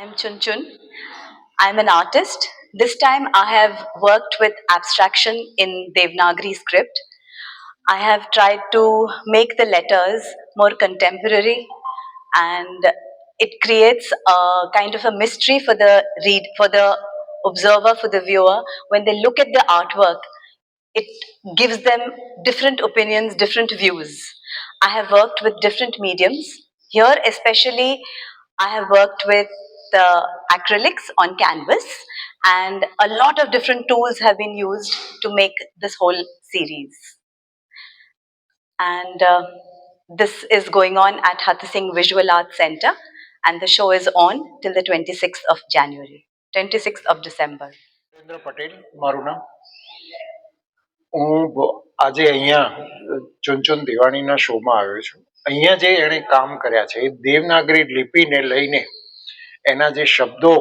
Chun Chun. I'm an artist. This time I have worked with abstraction in Devanagari script. I have tried to make the letters more contemporary and it creates a kind of a mystery for the read for the observer for the viewer when they look at the artwork it gives them different opinions different views i have worked with different mediums here especially i have worked with the acrylics on canvas and a lot of different tools have been used to make this whole series and uh, this is going on at Hatha Singh Visual Arts Center, and the show is on till the 26th of January, 26th of December. Narendra Patel મારું નામ હું બ- આજે અહીંયા ચુનચુન દિવાળીના શોમાં આવ્યો છું અહીંયા જે એણે કામ કર્યા છે એ દેવનાગરી લિપિને લઈને એના જે શબ્દો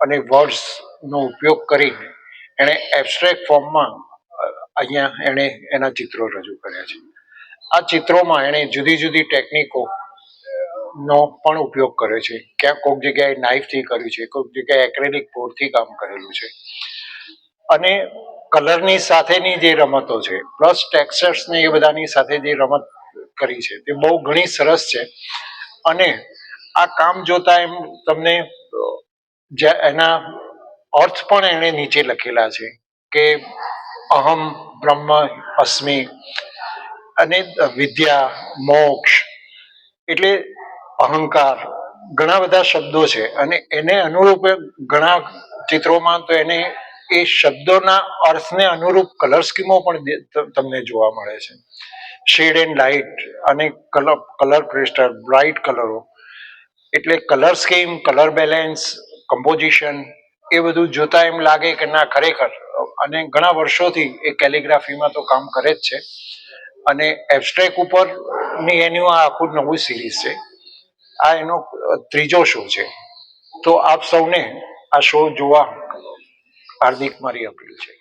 અને વર્ડ્સનો ઉપયોગ કરીને એણે એબ્સ્ટ્રેક્ટ ફોર્મમાં અહીંયા એણે એના ચિત્રો રજૂ કર્યા છે. આ ચિત્રોમાં એણે જુદી જુદી ટેકનિકો નો પણ ઉપયોગ કર્યો છે. ક્યાંક કોઈક જગ્યાએ નાઇફથી કર્યું છે કોઈક જગ્યાએ એક્રેલિક બોર્ડથી કામ કરેલું છે. અને કલરની સાથેની જે રમતો છે પ્લસ ટેક્સચર્સ ને એ બધાની સાથે જે રમત કરી છે, તે બહુ ઘણી સરસ છે. અને આ કામ જોતા એમ તમને એના અર્થ પણ એણે નીચે લખેલા છે કે અહમ બ્રહ્મ અસ્મિ અને વિદ્યા, મોક્ષ એટલે અહંકાર ઘણા બધા શબ્દો છે અને એને અનુરૂપ ઘણા ચિત્રોમાં તો એને એ શબ્દોના અર્થને અનુરૂપ કલર સ્કીમો પણ તમને જોવા મળે છે. શેડ એન્ડ લાઇટ અને કલર કલર ક્રિસ્ટલ બ્રાઇટ કલરો એટલે colour scheme colour balance composition એ બધું જોતા એમ લાગે કે ના, ખરેખર. અને ઘણા વર્ષોથી એ કેલિગ્રાફીમાં તો કામ કરે જ છે. અને એબસ્ટ્રેક ઉપરની એનું આ આખું નવું સિરીઝ છે. આ એનો ત્રીજો શો છે. તો આપ સૌને આ શો જોવા હાર્દિક મારી અપીલ છે.